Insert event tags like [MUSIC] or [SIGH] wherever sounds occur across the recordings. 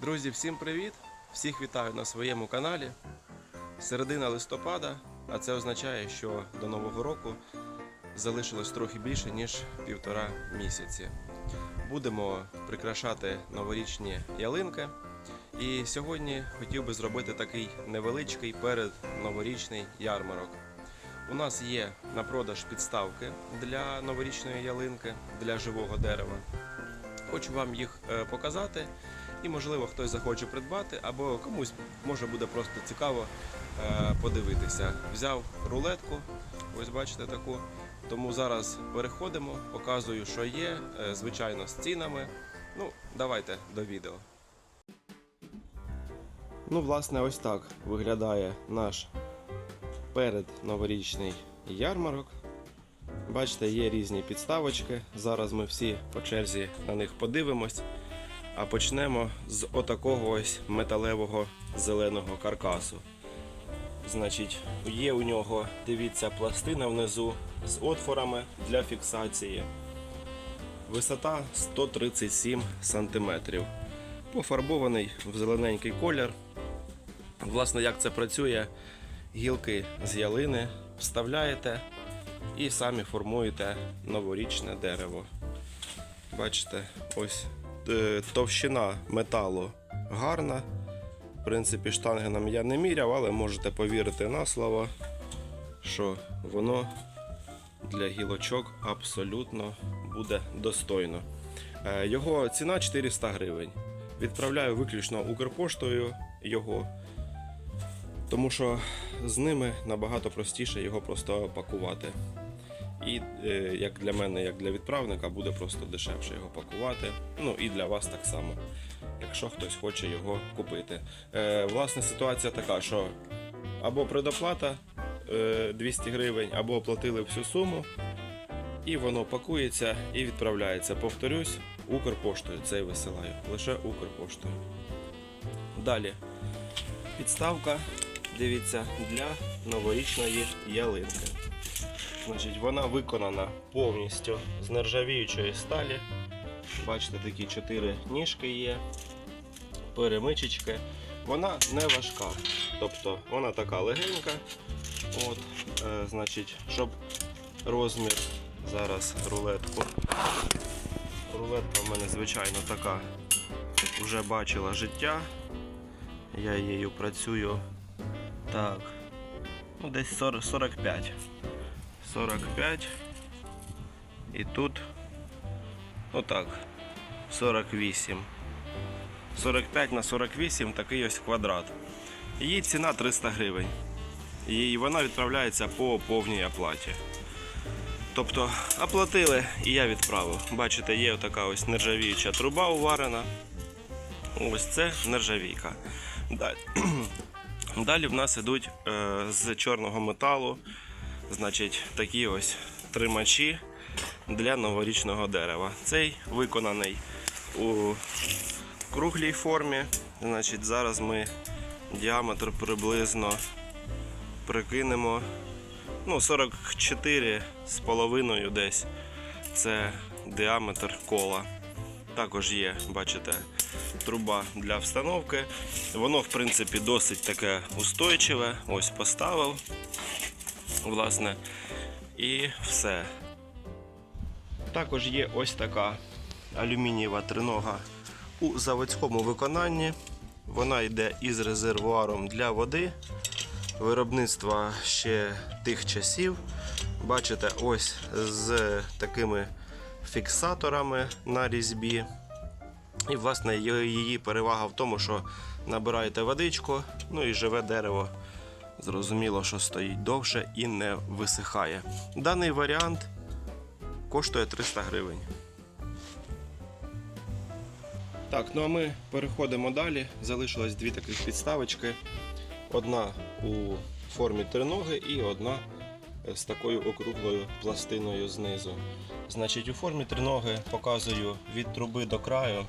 Друзі, всім привіт! Всіх вітаю на своєму каналі. Середина листопада, а це означає, що до Нового року залишилось трохи більше, ніж півтора місяці. Будемо прикрашати новорічні ялинки. І сьогодні хотів би зробити такий невеличкий перед новорічний ярмарок. У нас є на продаж підставки для новорічної ялинки, для живого дерева. Хочу вам їх е, показати, і можливо хтось захоче придбати, або комусь може буде просто цікаво е, подивитися. Взяв рулетку, ось бачите таку. Тому зараз переходимо, показую, що є, е, звичайно, з цінами. Ну, давайте до відео. Ну, власне, ось так виглядає наш передноворічний ярмарок. Бачите, є різні підставочки. Зараз ми всі по черзі на них подивимось. А почнемо з отакого ось металевого зеленого каркасу. Значить, є у нього, дивіться, пластина внизу з отворами для фіксації. Висота 137 см. Пофарбований в зелененький колір. Власне, як це працює, гілки з ялини вставляєте і самі формуєте новорічне дерево. Бачите, ось товщина металу гарна. В принципі, штангеном я не міряв, але можете повірити на слово, що воно для гілочок абсолютно буде достойно. Е, Його ціна 400 гривень. Відправляю виключно Укрпоштою його, тому що з ними набагато простіше його просто пакувати. І е, як для мене, як для відправника, буде просто дешевше його пакувати. Ну і для вас так само, якщо хтось хоче його купити. Е, власне, ситуація така, що або предоплата е, 200 гривень, або оплатили всю суму, і воно пакується і відправляється. Повторюсь, Укрпоштою це і висилаю. Лише Укрпоштою. Далі. Підставка, дивіться, для новорічної ялинки. Значить, вона виконана повністю з нержавіючої сталі. Бачите, такі чотири ніжки є, перемичечки. Вона не важка, тобто вона така легенька. От, е, значить, щоб розмір зараз рулетку. Рулетка в мене, звичайно, така вже бачила життя. Я її працюю так. Ну, десь 40, 45. 45. І тут отак. 48. 45 на 48 такий ось квадрат. Її ціна 300 гривень. І вона відправляється по повній оплаті. Тобто оплатили і я відправив. Бачите, є така ось нержавіюча труба уварена. Ось це нержавійка. Далі, [CLEARS THROAT] Далі в нас ідуть е, з чорного металу значить, такі ось тримачі для новорічного дерева. Цей виконаний у круглій формі. Значить, зараз ми діаметр приблизно прикинемо ну, 44 з половиною десь. Це діаметр кола. Також є, бачите, труба для встановки. Воно, в принципі, досить таке устойчиве. Ось поставив власне, і все. Також є ось така алюмінієва тринога у заводському виконанні. Вона йде із резервуаром для води. Виробництва ще тих часів. Бачите, ось з такими фіксаторами на різьбі. І, власне, її перевага в тому, що набираєте водичку, ну і живе дерево Зрозуміло, що стоїть довше і не висихає. Даний варіант коштує 300 гривень. Так, ну а ми переходимо далі. Залишилось дві таких підставочки. Одна у формі триноги і одна з такою округлою пластиною знизу. Значить, у формі триноги показую від труби до краю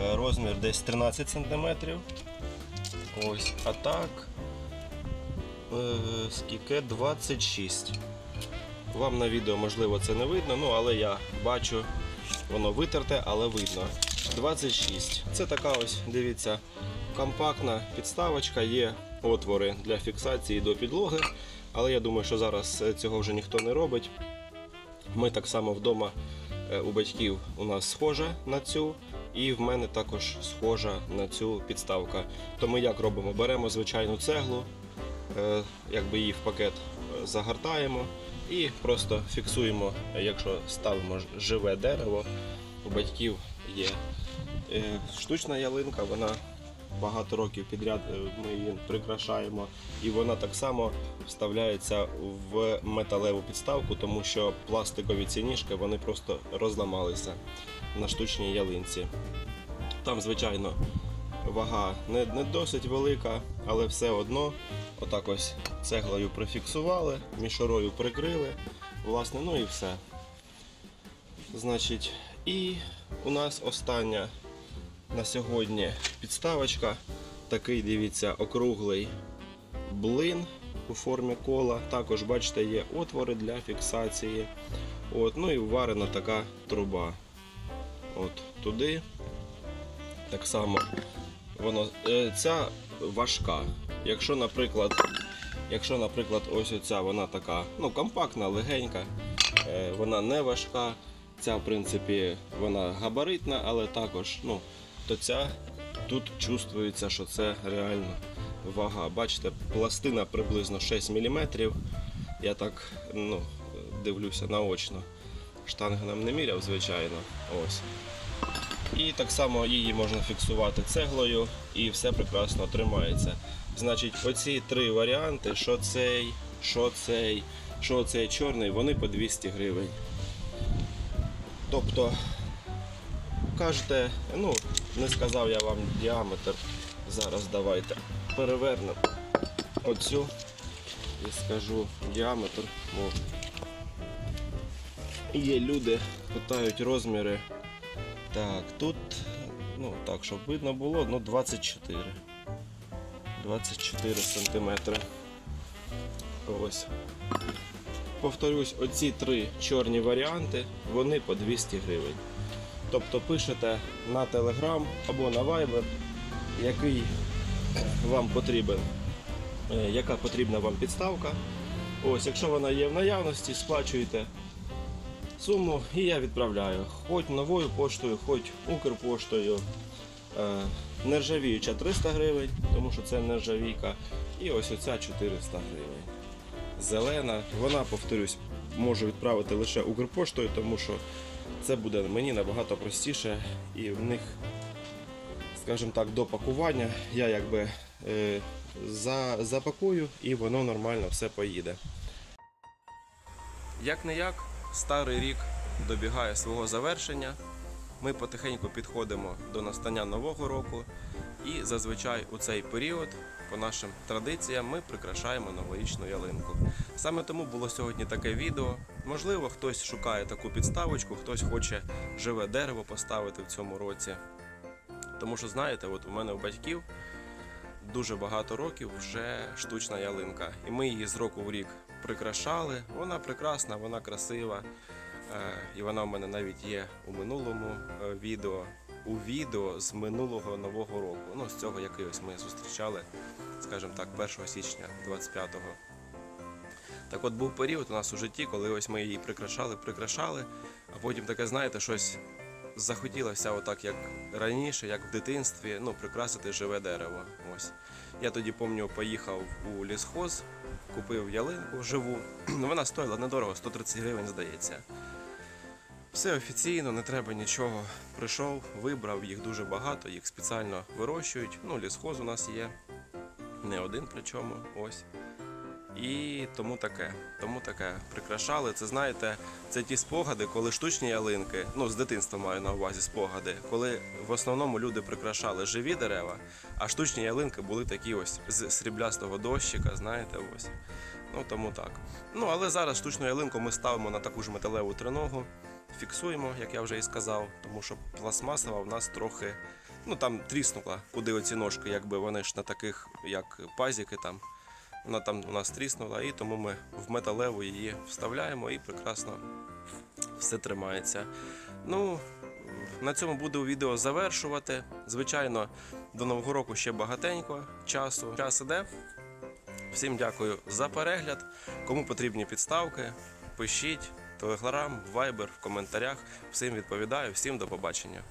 е, розмір десь 13 см. Ось, а так Е, скільки 26. Вам на відео можливо це не видно, ну але я бачу, воно витерте, але видно. 26. Це така ось, дивіться, компактна підставочка, є отвори для фіксації до підлоги, але я думаю, що зараз е, цього вже ніхто не робить. Ми так само вдома е, у батьків у нас схожа на цю, і в мене також схожа на цю підставка. То ми як робимо? Беремо звичайну цеглу, е, якби її в пакет е, загортаємо і просто фіксуємо, е, якщо ставимо живе дерево. У батьків є е, штучна ялинка, вона багато років підряд е, ми її прикрашаємо, і вона так само вставляється в металеву підставку, тому що пластикові ці ніжки вони просто розламалися на штучній ялинці. Там, звичайно, вага не, не досить велика, але все одно отак ось цеглою прифіксували, мішорою прикрили. Власне, ну і все. Значить, і у нас остання на сьогодні підставочка. Такий, дивіться, округлий блин у формі кола. Також, бачите, є отвори для фіксації. От, ну і вварена така труба. От туди. Так само воно, е, ця важка. Якщо, наприклад, якщо, наприклад, ось оця вона така ну, компактна, легенька, е, вона не важка. Ця, в принципі, вона габаритна, але також, ну, то ця тут чувствується, що це реально вага. Бачите, пластина приблизно 6 мм. Я так ну, дивлюся наочно. Штангеном не міряв, звичайно. Ось. І так само її можна фіксувати цеглою і все прекрасно тримається. Значить, оці три варіанти: що цей, що цей, що цей чорний, вони по 200 гривень. Тобто, кажете, ну, не сказав я вам діаметр. Зараз давайте перевернемо оцю і скажу діаметр. Бо є люди, питають розміри. Так, тут, ну так, щоб видно було, ну 24. 24 сантиметри. Ось. Повторюсь, оці три чорні варіанти, вони по 200 гривень. Тобто пишете на Telegram або на Viber, який вам потрібен, е, яка потрібна вам підставка. Ось, якщо вона є в наявності, сплачуєте суму і я відправляю. Хоч новою поштою, хоч Укрпоштою. Е, Нержавіюча 300 гривень, тому що це нержавійка. І ось оця 400 гривень. Зелена, вона, повторюсь, можу відправити лише Укрпоштою, тому що це буде мені набагато простіше і в них, скажімо так, до пакування я якби е, за, запакую і воно нормально все поїде. Як не як, старий рік добігає свого завершення. Ми потихеньку підходимо до настання нового року, і зазвичай у цей період, по нашим традиціям, ми прикрашаємо новорічну ялинку. Саме тому було сьогодні таке відео. Можливо, хтось шукає таку підставочку, хтось хоче живе дерево поставити в цьому році. Тому що, знаєте, от у мене у батьків дуже багато років вже штучна ялинка. І ми її з року в рік прикрашали. Вона прекрасна, вона красива. Е, І вона в мене навіть є у минулому е, відео. У відео з минулого нового року. Ну, з цього, який ось ми зустрічали, скажімо так, 1 січня 25-го. Так от був період у нас у житті, коли ось ми її прикрашали, прикрашали, а потім таке, знаєте, щось захотілося, отак, як раніше, як в дитинстві, ну, прикрасити живе дерево. Ось. Я тоді пам'ятаю, поїхав у лісхоз, купив ялинку живу. [CLEARS THROAT] Вона стоїла недорого, 130 гривень, здається. Все офіційно, не треба нічого. Прийшов, вибрав, їх дуже багато, їх спеціально вирощують. Ну, лісхоз у нас є. Не один причому. Ось. І тому таке. Тому таке. Прикрашали. Це знаєте, це ті спогади, коли штучні ялинки, ну з дитинства маю на увазі спогади, коли в основному люди прикрашали живі дерева, а штучні ялинки були такі ось з сріблястого дощика, знаєте, ось. Ну тому так. Ну але зараз штучну ялинку ми ставимо на таку ж металеву триногу, фіксуємо, як я вже і сказав, тому що пластмасова в нас трохи. Ну там тріснула, куди оці ножки, якби вони ж на таких, як пазіки там. Вона там у нас тріснула, і тому ми в металеву її вставляємо і прекрасно все тримається. Ну, на цьому буду відео завершувати. Звичайно, до Нового року ще багатенько часу. Час іде. Всім дякую за перегляд. Кому потрібні підставки, пишіть. Телеграм, вайбер в коментарях. Всім відповідаю, всім до побачення.